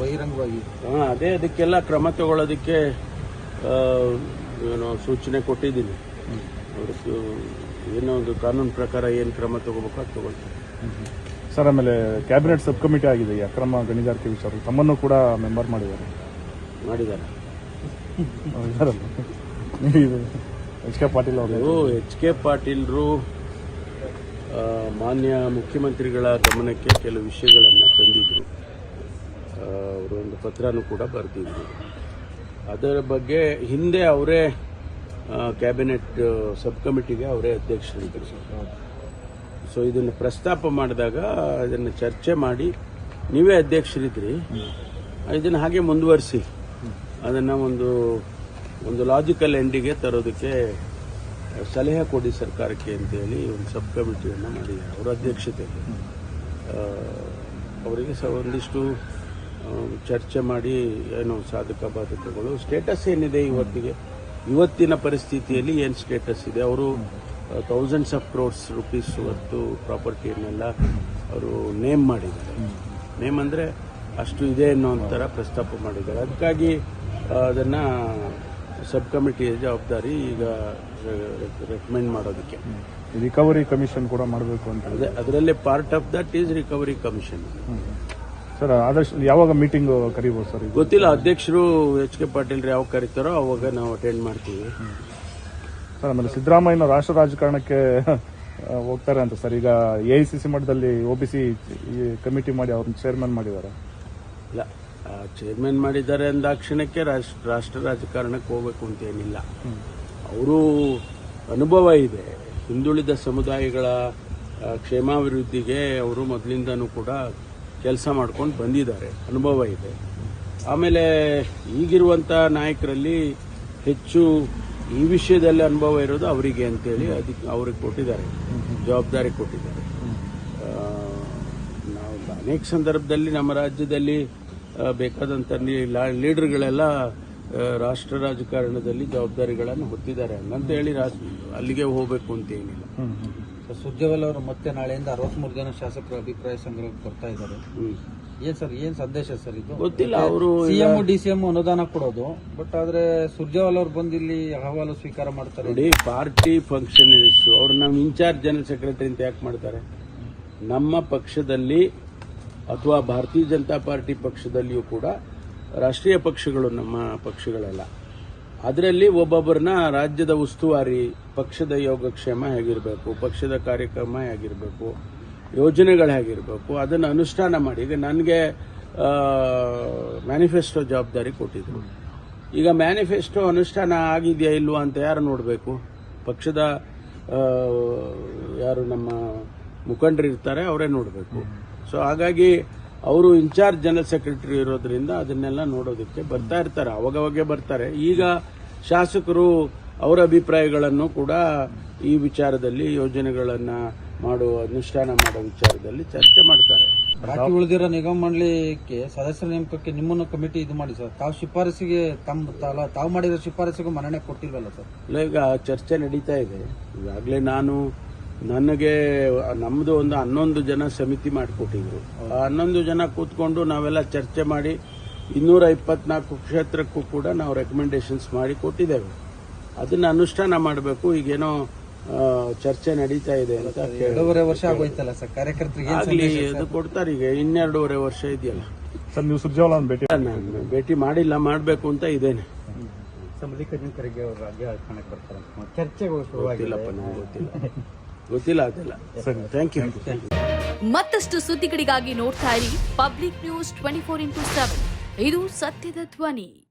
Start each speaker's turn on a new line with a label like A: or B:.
A: ಬಹಿರಂಗವಾಗಿ.
B: ಹಾಂ ಅದೇ ಅದಕ್ಕೆಲ್ಲ ಕ್ರಮ ತಗೊಳ್ಳೋದಕ್ಕೆ ಏನು ಸೂಚನೆ ಕೊಟ್ಟಿದ್ದೀನಿ. ಏನೋ ಒಂದು ಕಾನೂನು ಪ್ರಕಾರ ಏನು ಕ್ರಮ ತಗೋಬೇಕು ಅದು ತಗೊಳ್ತಾರೆ.
C: ಸರ್ ಆಮೇಲೆ ಕ್ಯಾಬಿನೆಟ್ ಸಬ್ ಕಮಿಟಿ ಆಗಿದೆ ಈ ಅಕ್ರಮ ಗಣಿಗಾರಿಕೆ ವಿಚಾರ. ತಮ್ಮನ್ನು ಕೂಡ ಮೆಂಬರ್ ಮಾಡಿದ್ದಾರೆ.
B: ಮಾಡಿದ್ದಾರೆ.
C: ಇದಾರಲ್ಲ? ಎಚ್ ಕೆ ಪಾಟೀಲ್ ಅವರು.
B: ಎಚ್ ಕೆ ಪಾಟೀಲ್ರು ಆ, ಮಾನ್ಯ ಮುಖ್ಯಮಂತ್ರಿಗಳ ಗಮನಕ್ಕೆ ಕೆಲವು ವಿಷಯಗಳನ್ನು ತಂದಿದ್ರು. ಆ, ಅವರು ಒಂದು ಪತ್ರನೂ ಕೂಡ ಬರೆದಿದ್ರು. ಅದರ ಬಗ್ಗೆ ಹಿಂದೆ ಅವರೇ ಕ್ಯಾಬಿನೆಟ್ ಸಬ್ ಕಮಿಟಿಗೆ ಅವರೇ ಅಧ್ಯಕ್ಷರಿದ್ದರು ಸೊ ಇದನ್ನು ಪ್ರಸ್ತಾಪ ಮಾಡಿದಾಗ ಇದನ್ನು ಚರ್ಚೆ ಮಾಡಿ ನೀವೇ ಅಧ್ಯಕ್ಷರಿದ್ರಿ. ಇದನ್ನು ಹಾಗೆ ಮುಂದುವರಿಸಿ. ಅದನ್ನು ಒಂದು ಒಂದು ಲಾಜಿಕಲ್ ಎಂಡಿಗೆ ತರೋದಕ್ಕೆ ಸಲಹೆ ಕೊಡಿ ಸರ್ಕಾರಕ್ಕೆ ಅಂತೇಳಿ ಒಂದು ಸಬ್ ಕಮಿಟಿಯನ್ನು ಮಾಡಿದ್ದಾರೆ. ಅವರ ಅಧ್ಯಕ್ಷತೆಯಲ್ಲಿ. ಅವರಿಗೆ ಸಹ ಒಂದಿಷ್ಟು ಚರ್ಚೆ ಮಾಡಿ ಏನು ಸಾಧಕ ಬಾಧಕಗಳು. ಸ್ಟೇಟಸ್ ಏನಿದೆ ಇವತ್ತಿಗೆ? ಇವತ್ತಿನ ಪರಿಸ್ಥಿತಿಯಲ್ಲಿ ಏನು ಸ್ಟೇಟಸ್ ಇದೆ? ಅವರು ಥೌಸಂಡ್ಸ್ ಆಫ್ ಕ್ರೋರ್ಸ್ ರುಪೀಸ್ ಇವತ್ತು ಪ್ರಾಪರ್ಟಿಯನ್ನೆಲ್ಲ ಅವರು ನೇಮ್ ಮಾಡಿದ್ದಾರೆ. ನೇಮ್ ಅಂದರೆ ಅಷ್ಟು ಇದೆ ಅನ್ನೋ ಒಂಥರ ಪ್ರಸ್ತಾಪ ಮಾಡಿದ್ದಾರೆ. ಅದಕ್ಕಾಗಿ ಅದನ್ನು ಸಬ್ ಕಮಿಟಿಯ ಜವಾಬ್ದಾರಿ ಈಗ ರೆಕಮೆಂಡ್ ಮಾಡೋದಕ್ಕೆ.
C: ರಿಕವರಿ ಕಮಿಷನ್ ಕೂಡ ಮಾಡಬೇಕು ಅಂತ
B: ಅದೇ ಅದರಲ್ಲೇ part of that is recovery commission
C: sir ಆದಷ್ಟು ಯಾವಾಗ ಮೀಟಿಂಗ್ ಕರಿಬೋದು ಸರ್ ಇದು?
B: ಗೊತ್ತಿಲ್ಲ ಅಧ್ಯಕ್ಷರು ಎಚ್ ಕೆ ಪಾಟೀಲ್ ಯಾವಾಗ ಕರೀತಾರೋ ಅವಾಗ ನಾವು ಅಟೆಂಡ್ ಮಾಡ್ತೀವಿ.
C: ಸರ್ ಆಮೇಲೆ ಸಿದ್ದರಾಮಯ್ಯನ ರಾಷ್ಟ್ರ ರಾಜಕಾರಣಕ್ಕೆ ಹೋಗ್ತಾರೆ ಅಂತ ಸರ್. ಈಗ ಎ ಐ ಸಿ ಸಿ ಮಟ್ಟದಲ್ಲಿ ಒ ಬಿ ಸಿ ಕಮಿಟಿ ಮಾಡಿ ಅವ್ರನ್ನ ಚೇರ್ಮನ್ ಮಾಡಿದ್ದಾರೆ.
B: ಇಲ್ಲ ಚೇರ್ಮನ್ ಮಾಡಿದ್ದಾರೆ ಅಂದಾಕ್ಷಣಕ್ಕೆ ರಾಷ್ಟ್ರ ರಾಷ್ಟ್ರ ರಾಜಕಾರಣಕ್ಕೆ ಹೋಗ್ಬೇಕು ಅಂತ ಏನಿಲ್ಲ. ಅವರು ಅನುಭವ ಇದೆ. ಹಿಂದುಳಿದ ಸಮುದಾಯಗಳ ಕ್ಷೇಮಾಭಿವೃದ್ಧಿಗೆ ಅವರು ಮೊದಲಿಂದನೂ ಕೂಡ ಕೆಲಸ ಮಾಡ್ಕೊಂಡು ಬಂದಿದ್ದಾರೆ. ಅನುಭವ ಇದೆ. ಆಮೇಲೆ ಈಗಿರುವಂಥ ನಾಯಕರಲ್ಲಿ ಹೆಚ್ಚು ಈ ವಿಷಯದಲ್ಲಿ ಅನುಭವ ಇರೋದು ಅವರಿಗೆ ಅಂತೇಳಿ ಅದಕ್ಕೆ ಅವ್ರಿಗೆ ಕೊಟ್ಟಿದ್ದಾರೆ. ಜವಾಬ್ದಾರಿ ಕೊಟ್ಟಿದ್ದಾರೆ. ನಾವು ಅನೇಕ ಸಂದರ್ಭದಲ್ಲಿ ನಮ್ಮ ರಾಜ್ಯದಲ್ಲಿ ಬೇಕಾದಂಥ ಲೀಡರ್ಗಳೆಲ್ಲ ರಾಷ್ಟ್ರ ರಾಜಕಾರಣದಲ್ಲಿ ಜವಾಬ್ದಾರಿಗಳನ್ನು ಹೊತ್ತಿದ್ದಾರೆ. ಹಂಗಂತ ಹೇಳಿ ಅಲ್ಲಿಗೆ ಹೋಗಬೇಕು ಅಂತ ಏನಿಲ್ಲ.
A: ಸರ್ ಸುರ್ಜೇವಾಲ ಅವರು ಮತ್ತೆ ನಾಳೆಯಿಂದ ಅರವತ್ಮೂರು ಜನ ಶಾಸಕರ ಅಭಿಪ್ರಾಯ ಸಂಗ್ರಹಕ್ಕೆ ಬರ್ತಾ ಇದ್ದಾರೆ. ಏನ್ ಸರ್ ಏನ್ ಸಂದೇಶ ಸರ್ ಇದು?
B: ಗೊತ್ತಿಲ್ಲ ಅವರು
A: ಸಿಎಂ ಡಿ ಸಿಎಂ ಅನುದಾನ ಕೊಡೋದು ಬಟ್ ಆದ್ರೆ ಸುರ್ಜೇವಾಲ ಅವ್ರು ಬಂದು ಇಲ್ಲಿ ಅಹವಾಲು ಸ್ವೀಕಾರ ಮಾಡ್ತಾರೆ.
B: ನೋಡಿ ಪಾರ್ಟಿ ಫಂಕ್ಷನರೀಸ್ ಅವ್ರು ನಮ್ಮ ಇನ್ಚಾರ್ಜ್ ಜನರಲ್ ಸೆಕ್ರೆಟರಿ ಅಂತ ಯಾಕೆ ಮಾಡ್ತಾರೆ? ನಮ್ಮ ಪಕ್ಷದಲ್ಲಿ ಅಥವಾ ಭಾರತೀಯ ಜನತಾ ಪಾರ್ಟಿ ಪಕ್ಷದಲ್ಲಿಯೂ ಕೂಡ ರಾಷ್ಟ್ರೀಯ ಪಕ್ಷಗಳು ನಮ್ಮ ಪಕ್ಷಗಳೆಲ್ಲ. ಅದರಲ್ಲಿ ಒಬ್ಬೊಬ್ಬರನ್ನ ರಾಜ್ಯದ ಉಸ್ತುವಾರಿ, ಪಕ್ಷದ ಯೋಗಕ್ಷೇಮ ಹೇಗಿರಬೇಕು, ಪಕ್ಷದ ಕಾರ್ಯಕ್ರಮ ಹೇಗಿರಬೇಕು, ಯೋಜನೆಗಳು ಹೇಗಿರಬೇಕು, ಅದನ್ನು ಅನುಷ್ಠಾನ ಮಾಡಿ. ಈಗ ನನಗೆ ಮ್ಯಾನಿಫೆಸ್ಟೋ ಜವಾಬ್ದಾರಿ ಕೊಟ್ಟಿದ್ರು. ಈಗ ಮ್ಯಾನಿಫೆಸ್ಟೋ ಅನುಷ್ಠಾನ ಆಗಿದೆಯಾ ಇಲ್ವಾ ಅಂತ ಯಾರು ನೋಡಬೇಕು? ಪಕ್ಷದ ಯಾರು ನಮ್ಮ ಮುಖಂಡರಿರ್ತಾರೆ, ಅವರೇ ನೋಡಬೇಕು. ಸೊ ಹಾಗಾಗಿ ಅವರು ಇನ್ಚಾರ್ಜ್ ಜನರಲ್ ಸೆಕ್ರೆಟರಿ ಇರೋದ್ರಿಂದ ಅದನ್ನೆಲ್ಲ ನೋಡೋದಕ್ಕೆ ಬರ್ತಾ ಇರ್ತಾರೆ ಅವಾಗವಾಗೆ ಬರ್ತಾರೆ. ಈಗ ಶಾಸಕರು ಅವರ ಅಭಿಪ್ರಾಯಗಳನ್ನು ಕೂಡ ಈ ವಿಚಾರದಲ್ಲಿ ಯೋಜನೆಗಳನ್ನು ಮಾಡುವ ಅನುಷ್ಠಾನ ಮಾಡೋ ವಿಚಾರದಲ್ಲಿ ಚರ್ಚೆ ಮಾಡ್ತಾರೆ.
A: ಬಾಕಿ ಉಳಿದಿರೋ ನಿಗಮ ಮಂಡಳಿಗೆ ಸದಸ್ಯರ ನೇಮಕಕ್ಕೆ ನಿಮ್ಮನ್ನು ಕಮಿಟಿ ಇದು ಮಾಡಿ ಸರ್. ತಾವು ಶಿಫಾರಸಿಗೆ ತಮ್ಮ ತಾಲ- ತಾವು ಮಾಡಿದ ಶಿಫಾರಸಿಗೂ ಮನ್ನಣೆ ಕೊಟ್ಟಿಲ್ವಲ್ಲ ಸರ್?
B: ಇಲ್ಲ, ಈಗ ಚರ್ಚೆ ನಡೀತಾ ಇದೆ. ಈಗಾಗಲೇ ನಾನು ನನಗೆ ನಮ್ಮದು ಒಂದು ಹನ್ನೊಂದು ಜನ ಸಮಿತಿ ಮಾಡಿಕೊಟ್ಟಿದ್ರು. ಆ ಹನ್ನೊಂದು ಜನ ಕೂತ್ಕೊಂಡು ನಾವೆಲ್ಲ ಚರ್ಚೆ ಮಾಡಿ ಇನ್ನೂರ ಇಪ್ಪತ್ನಾಲ್ಕು ಕ್ಷೇತ್ರಕ್ಕೂ ಕೂಡ ನಾವು ರೆಕಮೆಂಡೇಶನ್ಸ್ ಮಾಡಿ ಕೊಟ್ಟಿದ್ದೇವೆ. ಅದನ್ನ ಅನುಷ್ಠಾನ ಮಾಡಬೇಕು ಈಗೇನೋ ಚರ್ಚೆ ನಡೀತಾ ಇದೆ ಅಂತ
A: ಎರಡೂವರೆ ವರ್ಷ ಆಗೋಯ್ತಲ್ಲ ಸರ್? ಕಾರ್ಯಕರ್ತರಿಗೆ ಏನ್
B: ಆಗ್ಲಿ ಅದು ಕೊಡ್ತಾರೆ ಈಗ ಇನ್ನೆರಡೂವರೆ ವರ್ಷ ಇದೆಯಲ್ಲ.
C: ಸರ್ ನೀವು ಭೇಟಿ
B: ನಾನು ಭೇಟಿ ಮಾಡಿಲ್ಲ ಮಾಡಬೇಕು ಅಂತ ಇದ್ದೇನೆ.
A: ಮಲ್ಲಿಕಾರ್ಜುನ ಖರ್ಗೆ ಅವರು ರಾಜ್ಯ ಬರ್ತಾರೆ ಚರ್ಚೆಗಳು
B: ಗೊತ್ತಿಲ್ಲಪ್ಪ ನಾವು ಗೊತ್ತಿಲ್ಲ. ಗೊತ್ತಿಲ್ಲ ಅದೆಲ್ಲ ಥ್ಯಾಂಕ್ ಯು
D: ಮತ್ತಷ್ಟು ಸುದ್ದಿಗಳಿಗಾಗಿ ನೋಡ್ತಾ ಇರಿ public news twenty four into seven ಇದು ಸತ್ಯದ ಧ್ವನಿ.